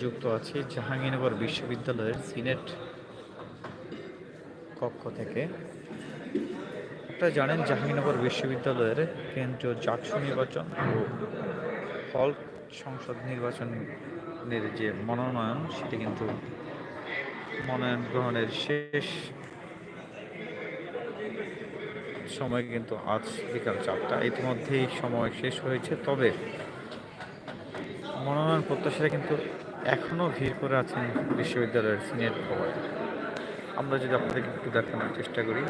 যুক্ত আছি জাহাঙ্গীরনগর বিশ্ববিদ্যালয়ের সিনেট কক্ষ থেকে। আপনারা জানেন জাহাঙ্গীরনগর বিশ্ববিদ্যালয়ের কেন্দ্রীয় জাকসু নির্বাচন ও হল সংসদ নির্বাচনের যে মনোনয়ন, সেটি কিন্তু মনোনয়ন গ্রহণের শেষ সময় কিন্তু আজ বিকাল চারটা। ইতিমধ্যেই সময় শেষ হয়েছে, তবে মনোনয়ন প্রত্যাশীরা কিন্তু এখনও ভিড় করে আছেন বিশ্ববিদ্যালয়ের সিনিয়র ভবনে আমরা যদি আপনাদেরকে একটু দেখানোর চেষ্টা করি।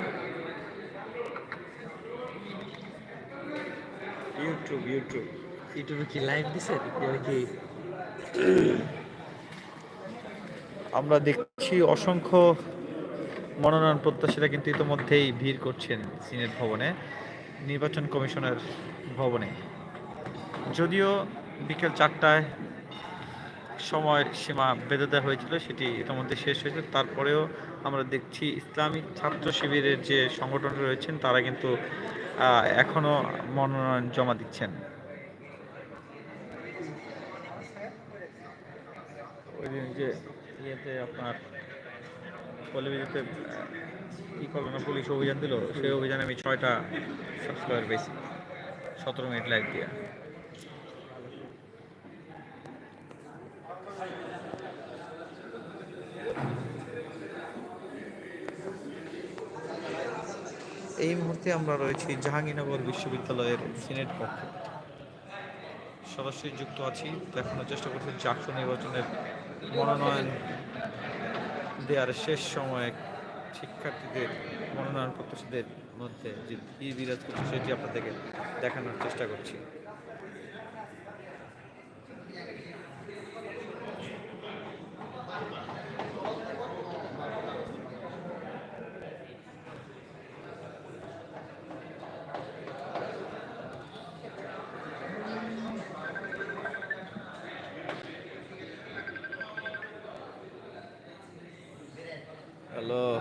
YouTube YouTube. ইউটিউবে কি লাইভ দিছে কি? আমরা দেখছি অসংখ্য মনোনয়ন প্রত্যাশীরা কিন্তু ইতোমধ্যেই ভিড় করছেন সিনেট ভবনে নির্বাচন কমিশনের ভবনে। যদিও বিকেল চারটায় সময় সীমা বেঁধে দেওয়া হয়েছিল সেটি ইতিমধ্যে শেষ হয়েছে। তারপরেও আমরা দেখছি ইসলামিক ছাত্র শিবিরের যে সংগঠন রয়েছেন তারা কিন্তু আহ, এখনও মনোনয়ন জমা দিচ্ছেন। ওই দিন যে ইয়েতে আপনার কলেজেতে কী করল না পুলিশ অভিযান দিল সেই অভিযানে আমি ছয়টা সাবস্ক্রাইবার পেয়েছি। সতেরো মিনিট লাইভ দিয়ে। এই মুহূর্তে আমরা রয়েছি জাহাঙ্গীরনগর বিশ্ববিদ্যালয়ের সিনেট কক্ষে। সরাসরি যুক্ত আছি, দেখানোর চেষ্টা করছি জাকসু নির্বাচনের মনোনয়ন দেওয়ার শেষ সময়ে শিক্ষার্থীদের মনোনয়ন প্রত্যাশীদের মধ্যে যে কী বিরাজ করছে, সেটি আপনাদেরকে দেখানোর চেষ্টা করছি। হ্যালো।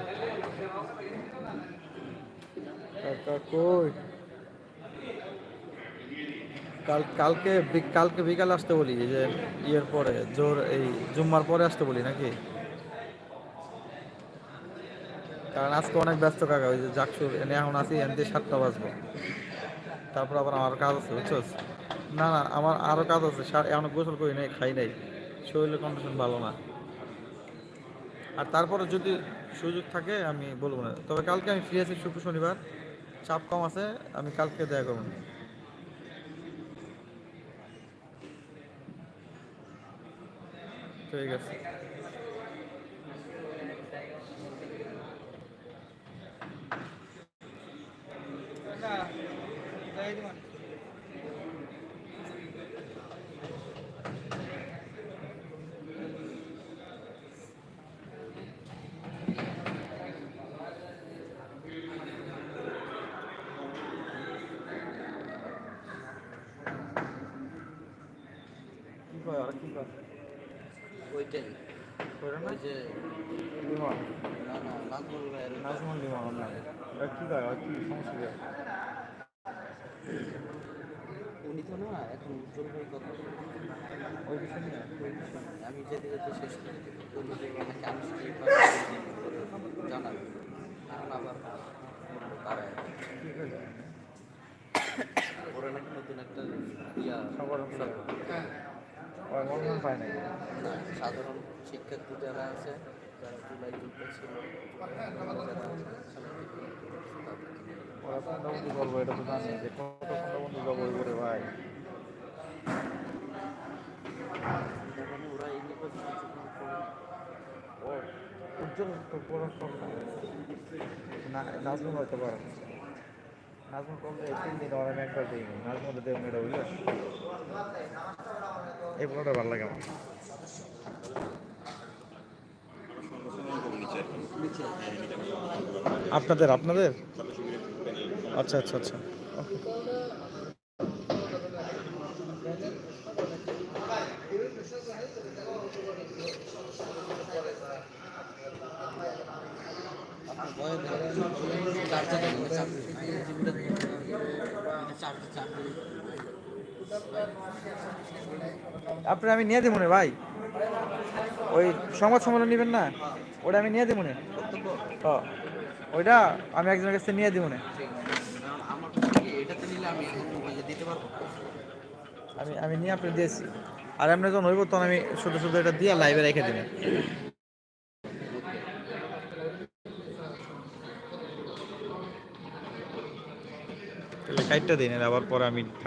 কই? কাল, কালকে কালকে বিকাল আসতে বলি যে ইয়ের পরে, জোর, এই জুম্মার পরে আসতে বলি নাকি? কারণ আজকে অনেক ব্যস্ত কাকা, ওই যে জাকসুর, এনে এখন আসি এনে দিয়ে সাতটা বাজবো। তারপর আবার আমার কাজ আছে বুঝছস না না, আমার আরও কাজ আছে, সা- এখন গোসল করি নাই, খাই নাই, শরীরের কন্ডিশন ভালো না। আর তারপরে যদি সুযোগ থাকে, আমি বলব না। তবে কালকে আমি ফ্রি আছি, শুক্র শনিবার। চাপ কম আছে, আমি কালকে দেখা করব। না ঠিক আছে। কয় আর কি কয়? ওইটাই। কইরা না? যে লিমন। না না নাজমুল ওইটা। নাজমুল লিমন আপনার এটা কি কয় আর কি সমস্যা উনি তো না এখন ভাই কথা ওই বিষয় নিয়ে? ওই বিষয়ে না। আমি যেতে যেতে শেষ করে দিই। উনি যে আমাকে আনুষ্ঠানিক জানাবে এখন আবার কইলো? ওরা নাকি নতুন একটা ইয়া মনোনয়ন পায় নাই সাধারণ শিক্ষার্থী যারা আছে, যারা জুলাই যুক্ত ছিল ওরা বন্ধু করব এটা তো জানি যে কত যাব ওই করে ভাই। উজ্জ্বল নাজমুল হয়তো পারে দিন একবার দেব এই পুরোটা ভালো লাগে আমার। আপনাদের আপনাদের? আচ্ছা আচ্ছা আচ্ছা। আপনার বয়স আপনি আমি নিয়ে দেবো ভাই। ওই সংবাদ সম্মেলন নেবেন না? ওটা আমি নিয়ে দেবো না। ওইটা আমি একজনের কাছে নিয়ে দেবো আমার আমি আমি নিয়ে আপনি দিয়েছি। আর আপনি যখন হইব তখন আমি শুধু শুধু এটা দিয়ে লাইভে রেখে দেবেন তাহলে দিনের দিন আবার পরে আমি থাক